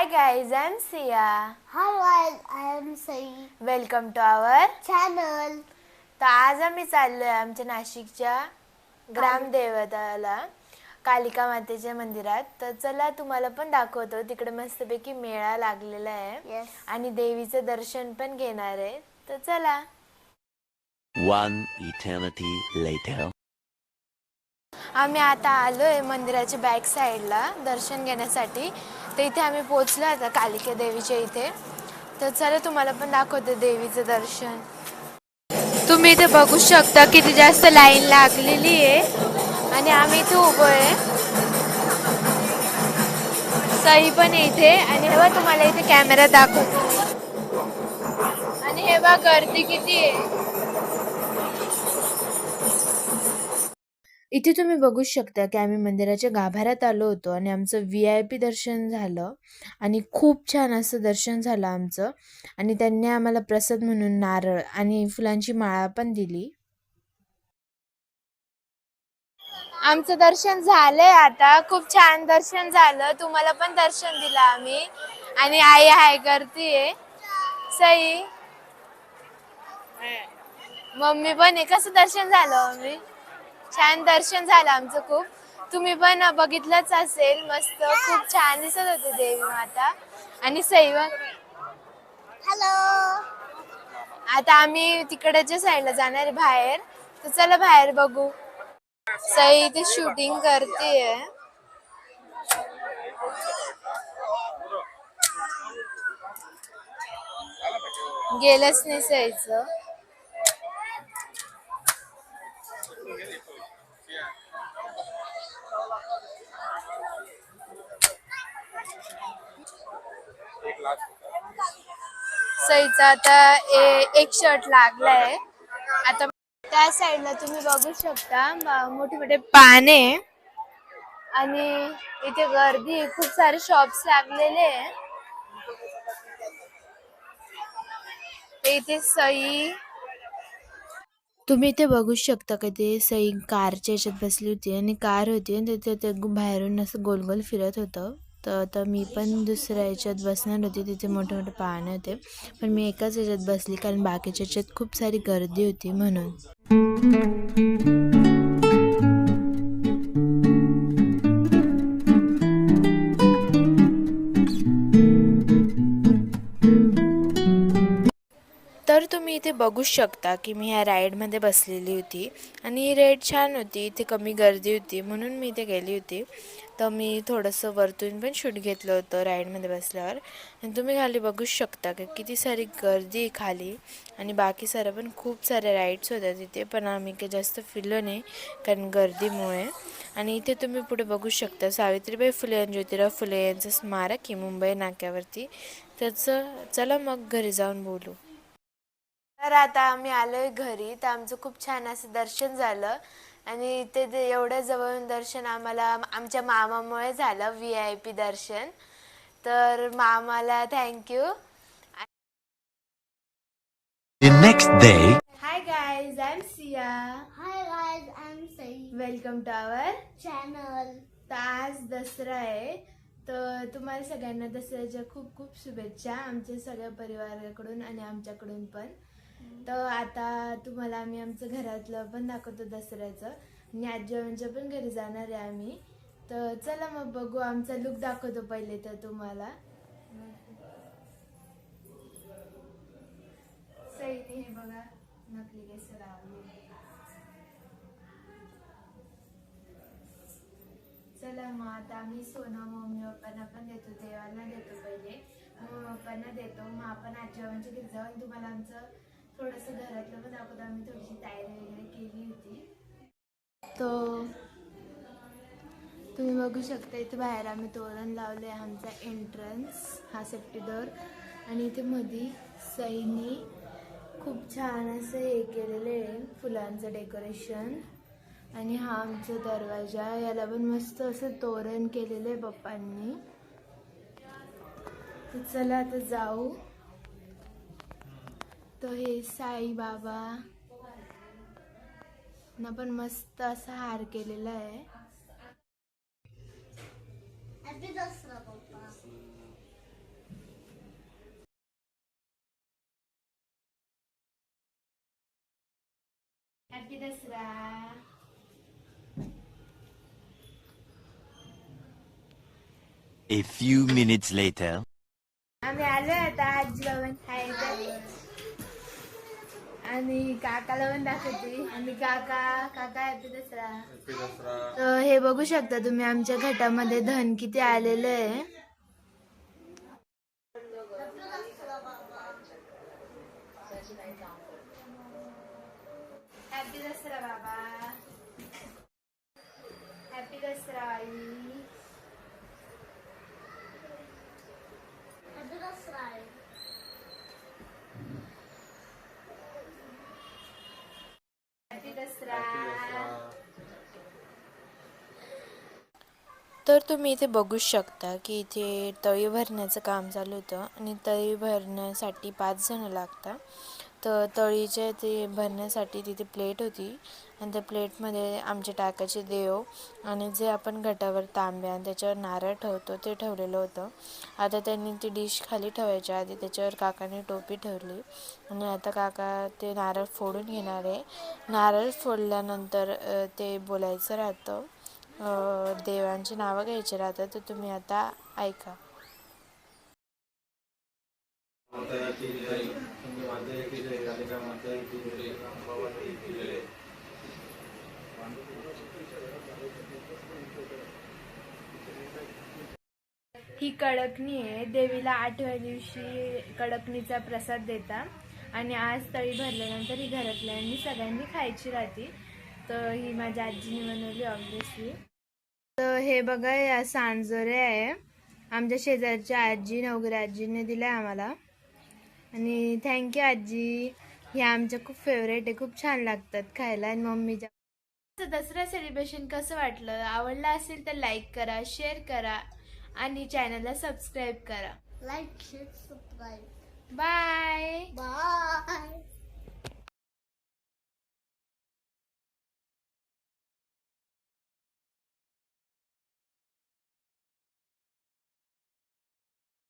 Hi guys, I'm Sia. Hi guys, I am Sai. Welcome to our Channel. तर आज आम्ही चाललोय आमच्या नाशिकच्या ग्रामदेवताला कालिका मातेच्या मंदिरात तर चला तुम्हाला पण दाखवतो तिकडे मस्तपैकी मेळा लागलेला आहे Yes. आणि देवीचं दर्शन पण घेणार आहे तर चला One eternity later. आम्ही आता आलो आहे मंदिराच्या बॅक साईडला दर्शन घेण्यासाठी. तर इथे आम्ही पोचलो आता कालिका देवीच्या इथे. तर चला तुम्हाला पण दाखवते देवीचं दर्शन. तुम्ही इथे बघू शकता किती जास्त लाईन लागलेली आहे. आणि आम्ही इथे उभो आहे. सई पण आहे इथे. आणि हे बघा तुम्हाला इथे कॅमेरा दाखवतो. आणि हे बघा गर्दी किती आहे. इथे तुम्ही बघू शकता की आम्ही मंदिराच्या गाभाऱ्यात आलो होतो आणि आमचं व्ही आय पी दर्शन झालं आणि खूप छान असं दर्शन झालं आमचं. आणि त्यांनी आम्हाला प्रसाद म्हणून नारळ आणि फुलांची माळा पण दिली. आमचं दर्शन झालंय आता. खूप छान दर्शन झालं. तुम्हाला पण दर्शन दिलं आम्ही. आणि आई हाय करतीये. सई. मम्मी पण आहे. कसं दर्शन झालं मम्मी? छान दर्शन झालं आमचं खूप. तुम्ही पण बघितलंच असेल मस्त खूप छान दिसत होते देवी माता. आणि सैवक Hello. आता आम्ही तिकडच्या साईडला जाणार आहे बाहेर. तर चला बाहेर बघू. सई इथे शूटिंग करते गेलंच नाही सईचं. सईचा आता एक शर्ट लागलाय. आता त्या साईडला तुम्ही बघू शकता मोठे मोठे पाने. आणि इथे गर्दी खूप सारे शॉप्स लागलेले इथे सई. तुम्ही इथे बघू शकता का ते सई कारच्या याच्यात बसली होती आणि कार होती आणि तिथे ते बाहेरून असं गोल गोल फिरत होतं. तर आता मी पण दुसऱ्या याच्यात बसणार होती. तिथे मोठे मोठे पाहणे होते. पण मी एकाच याच्यात बसली कारण बाकीच्या याच्यात खूप सारी गर्दी होती म्हणून. तर तुम्ही इथे बघू शकता की मी ह्या राईडमध्ये बसलेली होती. आणि ही राईड छान होती. इथे कमी गर्दी होती म्हणून मी इथे गेली होती. तर मी थोडंसं वरतून पण शूट घेतलं होतं राईडमध्ये बसल्यावर. आणि तुम्ही खाली बघू शकता की किती सारी गर्दी आहे खाली. आणि बाकी साऱ्या पण खूप साऱ्या राईड्स होत्या तिथे पण आम्ही काही जास्त फिरलो नाही कारण गर्दीमुळे. आणि इथे तुम्ही पुढे बघू शकता सावित्रीबाई फुले आणि ज्योतिराव फुले यांचं स्मारक आहे मुंबई नाक्यावरती. त्याचं चला मग घरी जाऊन बोलू. तर आता आम्ही आलोय घरी तर आमचं खूप छान असं दर्शन झालं. आणि ते ते एवढं जवळून दर्शन आम्हाला आमच्या मामामुळे झालं व्ही आय पी दर्शन. तर मामाला thank you The next day, hi guys I am Siya Hi guys, I am Sai. Welcome to our Channel. तर आज दसरा आहे. तर तुम्हाला सगळ्यांना दसऱ्याच्या खूप खूप शुभेच्छा आमच्या सगळ्या परिवाराकडून आणि आमच्याकडून पण. तर आता तुम्हाला आम्ही आमचं घरातलं पण दाखवतो दसऱ्याचं. आणि आजीबाबांच्या पण घरी जाणार आहे आम्ही. तर चला मग बघू आमचा लुक दाखवतो पहिले तर तुम्हाला. सईने हे बघा नकली केस चला मग आता आम्ही सोनं मम्मी पप्पांना पण देतो देवांना देतो पहिले. मम्मी पप्पांना देतो. मग आपण आजीबाबांच्या घरी जाऊन तुम्हाला आमचं थोडंसं घरातलं पण दाखवतो आम्ही थोडीशी तयारी वगैरे केली होती. तो तुम्ही बघू शकता इथे बाहेर आम्ही तोरण लावले आहे आमचा एंट्रन्स हा सेफ्टी डोर आणि इथे मधी सईनी खूप छान असं हे केलेलं आहे फुलांचं डेकोरेशन आणि हा आमचा दरवाजा याला पण मस्त असं तोरण केलेलं आहे पप्पांनी. तर चला आता जाऊ. तर हे साईबाबा ना पण मस्त असा हार केलेला आहे. Happy Dasara A few minutes later. आम्ही आलो आता आजी बाबांना खायला आणि काकाला पण दाखवते. आणि काका काका हॅपी दसरा. तर हे बघू शकता तुम्ही आमच्या घटामध्ये धन किती आलेलं आहे हॅपी दसरा बाबा हॅपी दसरा आई Happy Dasra. हॅपी दसरा तर तुम्ही इथे बघू शकता की इथे तळी भरण्याचं काम चालू होतं आणि तळी भरण्यासाठी पाच जण लागतात तर तळीचे ते भरण्यासाठी तिथे प्लेट होती. आणि त्या प्लेटमध्ये आमचे टाकाचे देव आणि जे आपण घटावर तांब्या आणि त्याच्यावर नारळ ठेवतो ते ठेवलेलं होतं. आता त्यांनी ती डिश खाली ठेवायच्या आधी त्याच्यावर काकाने टोपी ठेवली आणि आता काका ते नारळ फोडून घेणार आहे. नारळ फोडल्यानंतर ते बोलायचं राहतं. देवांची नावं घ्यायची राहतात तर तुम्ही आता ऐका. माता की जय माता की जय राधिका माता की जय अंबाबाई की जय ही कडकणी आहे. देवीला आठव्या दिवशी कडकणीचा प्रसाद देता. आणि आज तळी भरल्यानंतर ही घरातल्यांनी सगळ्यांनी खायची राहते. तर ही माझ्या आजीने बनवली ऑब्विसली तर हे बघा या सांजोरे आहे. आमच्या शेजारच्या आजी नवगरे आजीने दिल्या आम्हाला. आणि थँक्यू आजी. हे आमच्या खूप फेवरेट आहे. खूप छान लागतात खायला. आणि मम्मीच्या तर दसरा सेलिब्रेशन कसं वाटलं आवडलं असेल तर लाईक करा शेअर करा आणि चॅनलला सबस्क्राईब करा Like, share, subscribe. Bye Bye.